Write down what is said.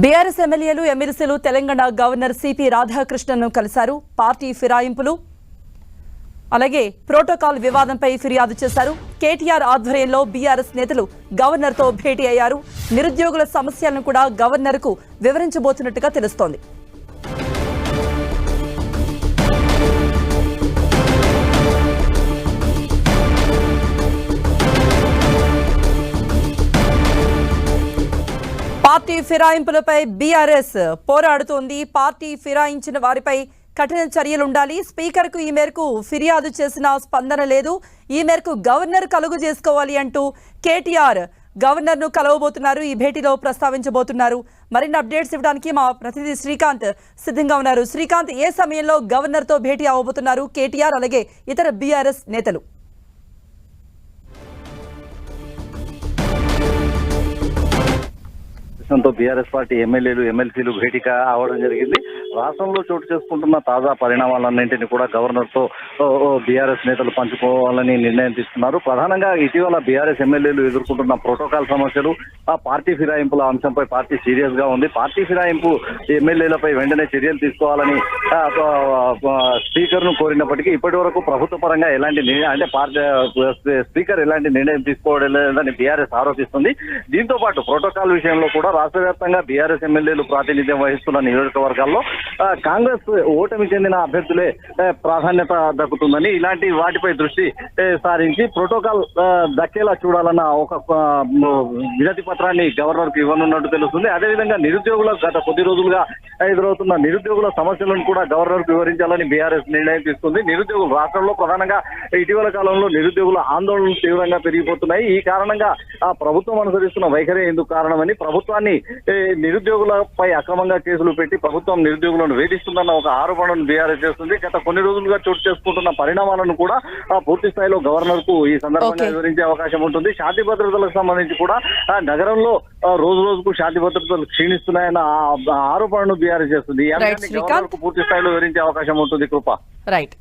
BRS ఎమ్మెల్యేలు ఎమ్మెల్సీలు Telangana governor CP రాధాకృష్ణను కలిశారు. పార్టీ ఫిరాయింపులు. అలాగే ప్రోటోకాల్ వివాదంపై ఫిర్యాదు చేశారు. కేటీఆర్ ఆధ్వర్యంలో బీఆర్ఎస్ నేతలు గవర్నర్తో భేటీ అయ్యారు. నిరుద్యోగుల సమస్యలను కూడా గవర్నర్కు వివరించబోతున్నట్టుగా తెలుస్తోంది. పార్టీ ఫిరాయింపులపై బీఆర్ఎస్ పోరాడుతోంది. పార్టీ ఫిరాయించిన వారిపై కఠిన చర్యలు ఉండాలి. స్పీకర్కు ఈ మేరకు ఫిర్యాదు చేసిన స్పందన లేదు. ఈ మేరకు గవర్నర్ కలుగు చేసుకోవాలి అంటూ కేటీఆర్ గవర్నర్ను కలవబోతున్నారు. ఈ భేటీలో ప్రస్తావించబోతున్నారు. మరిన్ని అప్డేట్స్ ఇవ్వడానికి మా ప్రతినిధి శ్రీకాంత్ సిద్ధంగా ఉన్నారు. శ్రీకాంత్ ఏ సమయంలో గవర్నర్తో భేటీ అవ్వబోతున్నారు? కేటీఆర్ అలాగే ఇతర బీఆర్ఎస్ నేతలు. తో బీఆర్ఎస్ పార్టీ ఎమ్మెల్యేలు ఎమ్మెల్సీలు భేటీక అవడం జరిగింది. రాష్ట్రంలో చోటు చేసుకుంటున్న తాజా పరిణామాలన్నింటినీ కూడా గవర్నర్తో బీఆర్ఎస్ నేతలు పంచుకోవాలని నిర్ణయం తీసుకున్నారు. ప్రధానంగా ఇటీవల బీఆర్ఎస్ ఎమ్మెల్యేలు ఎదుర్కొంటున్న ప్రోటోకాల్ సమస్యలు ఆ పార్టీ ఫిరాయింపుల అంశంపై పార్టీ సీరియస్గా ఉంది. పార్టీ ఫిరాయింపు ఎమ్మెల్యేలపై వెంటనే చర్యలు తీసుకోవాలని స్పీకర్ను కోరినప్పటికీ ఇప్పటి వరకు ప్రభుత్వ పరంగా ఎలాంటి నిర్ణయం అంటే పార్టీ స్పీకర్ ఎలాంటి నిర్ణయం తీసుకోవడం లేదని బీఆర్ఎస్ ఆరోపిస్తుంది. దీంతో పాటు ప్రోటోకాల్ విషయంలో కూడా రాష్ట్ర వ్యాప్తంగా బీఆర్ఎస్ ఎమ్మెల్యేలు ప్రాతినిధ్యం వహిస్తున్న నియోజకవర్గాల్లో కాంగ్రెస్ ఓటమి చెందిన అభ్యర్థులే ప్రాధాన్యత దక్కుతుందని ఇలాంటి వాటిపై దృష్టి సారించి ప్రోటోకాల్ దక్కేలా చూడాలన్న ఒక వినతి పత్రాన్ని గవర్నర్కు ఇవ్వనున్నట్టు తెలుస్తుంది. అదేవిధంగా నిరుద్యోగులకు గత కొద్ది రోజులుగా ఎదురవుతున్న నిరుద్యోగుల సమస్యలను కూడా గవర్నర్కు వివరించాలని బీఆర్ఎస్ నిర్ణయం తీసుకుంది. నిరుద్యోగులు రాష్ట్రంలో ప్రధానంగా ఇటీవల కాలంలో నిరుద్యోగుల ఆందోళనలు తీవ్రంగా పెరిగిపోతున్నాయి. ఈ కారణంగా ఆ ప్రభుత్వం అనుసరిస్తున్న వైఖరి ఎందుకు కారణమని ప్రభుత్వాన్ని ఏ, నిరుద్యోగులపై అక్రమంగా కేసులు పెట్టి ప్రభుత్వం నిరుద్యోగులను వేధిస్తుందన్న ఒక ఆరోపణను బీఆర్ఎస్ చేస్తుంది. గత కొన్ని రోజులుగా చోటు చేసుకుంటున్న పరిణామాలను కూడా పూర్తి స్థాయిలో గవర్నర్కు ఈ సందర్భంగా. వివరించే అవకాశం ఉంటుంది. శాంతి భద్రతలకు సంబంధించి కూడా నగరంలో రోజు రోజుకు శాంతి భద్రతలు క్షీణిస్తున్నాయన్న ఆరోపణను బీఆర్ఎస్ చేస్తుంది. పూర్తి స్థాయిలో వివరించే అవకాశం ఉంటుంది కృప. రైట్